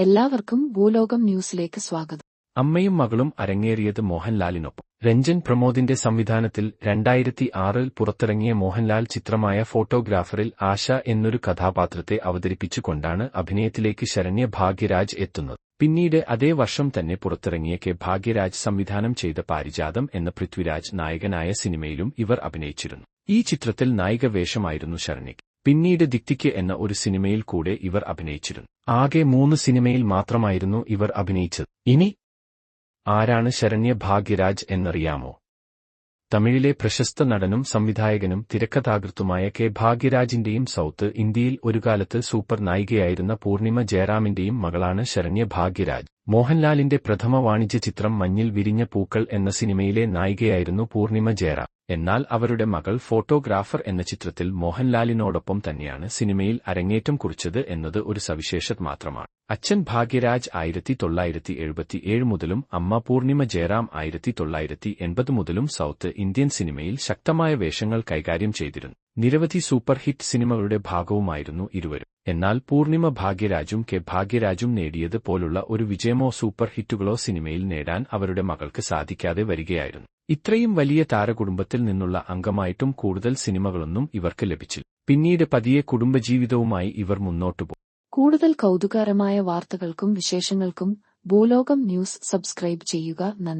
എല്ലാവർക്കും ഭൂലോകം ന്യൂസിലേക്ക് സ്വാഗതം. അമ്മയും മകളും അരങ്ങേറിയത് മോഹൻലാലിനൊപ്പം. രഞ്ജൻ പ്രമോദിന്റെ സംവിധാനത്തിൽ രണ്ടായിരത്തി ആറിൽ പുറത്തിറങ്ങിയ മോഹൻലാൽ ചിത്രമായ ഫോട്ടോഗ്രാഫറിൽ ആശ എന്നൊരു കഥാപാത്രത്തെ അവതരിപ്പിച്ചുകൊണ്ടാണ് അഭിനയത്തിലേക്ക് ശരണ്യ ഭാഗ്യരാജ് എത്തുന്നത്. പിന്നീട് അതേ വർഷം തന്നെ പുറത്തിറങ്ങിയ കെ ഭാഗ്യരാജ് സംവിധാനം ചെയ്ത പാരിജാതം എന്ന പൃഥ്വിരാജ് നായകനായ സിനിമയിലും ഇവർ അഭിനയിച്ചിരുന്നു. ഈ ചിത്രത്തിൽ നായിക വേഷമായിരുന്നു ശരണ്യയ്ക്ക്. പിന്നീട് ദിക്തിക്ക് എന്ന ഒരു സിനിമയിൽ കൂടെ ഇവർ അഭിനയിച്ചിരുന്നു. ആകെ മൂന്ന് സിനിമയിൽ മാത്രമായിരുന്നു ഇവർ അഭിനയിച്ചത്. ഇനി ആരാണ് ശരണ്യ ഭാഗ്യരാജ് എന്നറിയാമോ? തമിഴിലെ പ്രശസ്ത നടനും സംവിധായകനും തിരക്കഥാകൃത്തുമായ കെ ഭാഗ്യരാജിന്റെയും സൗത്ത് ഇന്ത്യയിൽ ഒരുകാലത്ത് സൂപ്പർ നായികയായിരുന്ന പൂർണിമ ജയറാമിന്റെയും മകളാണ് ശരണ്യ ഭാഗ്യരാജ്. മോഹൻലാലിന്റെ പ്രഥമ വാണിജ്യ ചിത്രം മഞ്ഞിൽ വിരിഞ്ഞ പൂക്കൾ എന്ന സിനിമയിലെ നായികയായിരുന്നു പൂർണിമ ജയറാം. എന്നാൽ അവരുടെ മകൾ ഫോട്ടോഗ്രാഫർ എന്ന ചിത്രത്തിൽ മോഹൻലാലിനോടൊപ്പം തന്നെയാണ് സിനിമയിൽ അരങ്ങേറ്റം കുറിച്ചത് എന്നത് ഒരു സവിശേഷത മാത്രമാണ്. അച്ഛൻ ഭാഗ്യരാജ് ആയിരത്തി തൊള്ളായിരത്തി എഴുപത്തിയേഴ് മുതലും അമ്മ പൂർണിമ ജയറാം ആയിരത്തി തൊള്ളായിരത്തി എൺപത് മുതലും സൗത്ത് ഇന്ത്യൻ സിനിമയിൽ ശക്തമായ വേഷങ്ങൾ കൈകാര്യം ചെയ്തിരുന്നു. നിരവധി സൂപ്പർ ഹിറ്റ് സിനിമകളുടെ ഭാഗവുമായിരുന്നു ഇരുവരും. എന്നാൽ പൂർണിമ ഭാഗ്യരാജും കെ ഭാഗ്യരാജും നേടിയത് പോലുള്ള ഒരു വിജയമോ സൂപ്പർ ഹിറ്റുകളോ സിനിമയിൽ നേടാൻ അവരുടെ മകൾക്ക് സാധിക്കാതെ വരികയായിരുന്നു. ഇത്രയും വലിയ താരകുടുംബത്തിൽ നിന്നുള്ള അംഗമായിട്ടും കൂടുതൽ സിനിമകളൊന്നും ഇവർക്ക് ലഭിച്ചില്ല. പിന്നീട് പതിയെ കുടുംബജീവിതവുമായി ഇവർ മുന്നോട്ടു പോകും കൂടുതൽ കൗതുകകരമായ വാർത്തകൾക്കും വിശേഷങ്ങൾക്കും ഭൂലോകം ന്യൂസ് സബ്സ്ക്രൈബ് ചെയ്യുക നന്ദി.